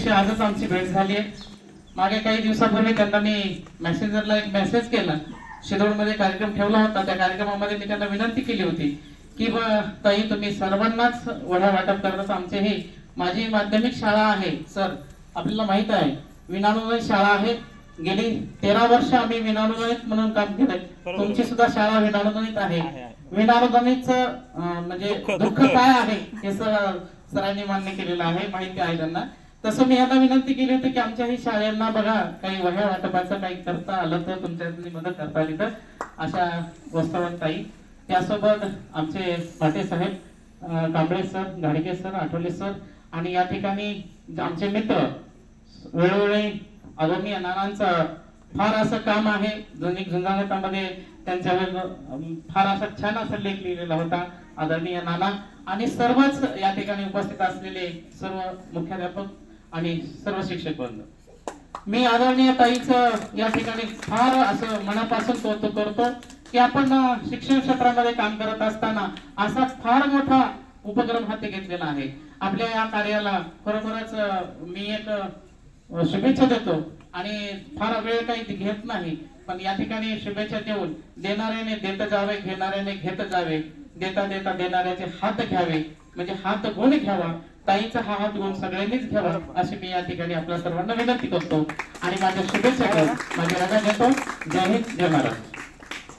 प्रत्यक्ष आजच आमची भेट झाली आहे. मागे काही दिवसापूर्वी त्यांना मी मेसेंजरला एक मेसेज केला. शिरोडमध्ये कार्यक्रम ठेवला होता. त्या कार्यक्रमामध्ये मी त्यांना विनंती केली होती की ताई तुम्ही सर्वांनाच वढ्या वाटप करतात आमचे हे माझी माध्यमिक शाळा आहे सर. आपल्याला माहीत आहे विनानुदानित शाळा आहे. गेली तेरा वर्ष आम्ही विनानुदानित म्हणून काम केलंय. तुमची सुद्धा शाळा विनानुदानित आहे. अं, म्हणजे दुःख. काय आहे हे सर सरांनी मान्य केलेलं आहे. माहिती आहे त्यांना. तसं मी यांना विनंती केली होती की आमच्या शाळांना शाळेंना बघा काही वह्या वाटपाचं काही करता आलं तर तुमच्यातली मदत करता आली तर अशा वस्तवंताई त्यासोबत आमचे भाटे साहेब कांबळे सर घाडगे सर आठवले सर आणि या ठिकाणी आमचे मित्र वेळोवेळी आदरणीय नानांचं फार असं काम आहे. जुनी झुंजागतामध्ये त्यांच्यावर फार असा छान असा लेख लिहिलेला होता आदरणीय नाना. आणि सर्वच या ठिकाणी उपस्थित असलेले सर्व मुख्याध्यापक आणि सर्व शिक्षक बंद मी आदरणीय ताईचं या ठिकाणी फार असं मनापासून कौतुक करतो की आपण शिक्षण क्षेत्रामध्ये काम करत असताना असा फार मोठा उपक्रम हाती घेतलेला आहे. आपल्या या कार्याला खरोखरच मी एक शुभेच्छा देतो आणि फार वेळ काही घेत नाही पण या ठिकाणी शुभेच्छा देऊन देणाऱ्याने देत जावे घेणाऱ्याने घेत जावे देता देता देणाऱ्याचे हात घ्यावे म्हणजे हात गुण घ्यावा ताईचा हा हात गुण सगळ्यांनीच घ्यावा अशी मी या ठिकाणी आपल्या सर्वांना विनंती करतो. आणि माझ्या शुभेच्छा माझ्या माझी घेतो जय हिंद जय महाराज.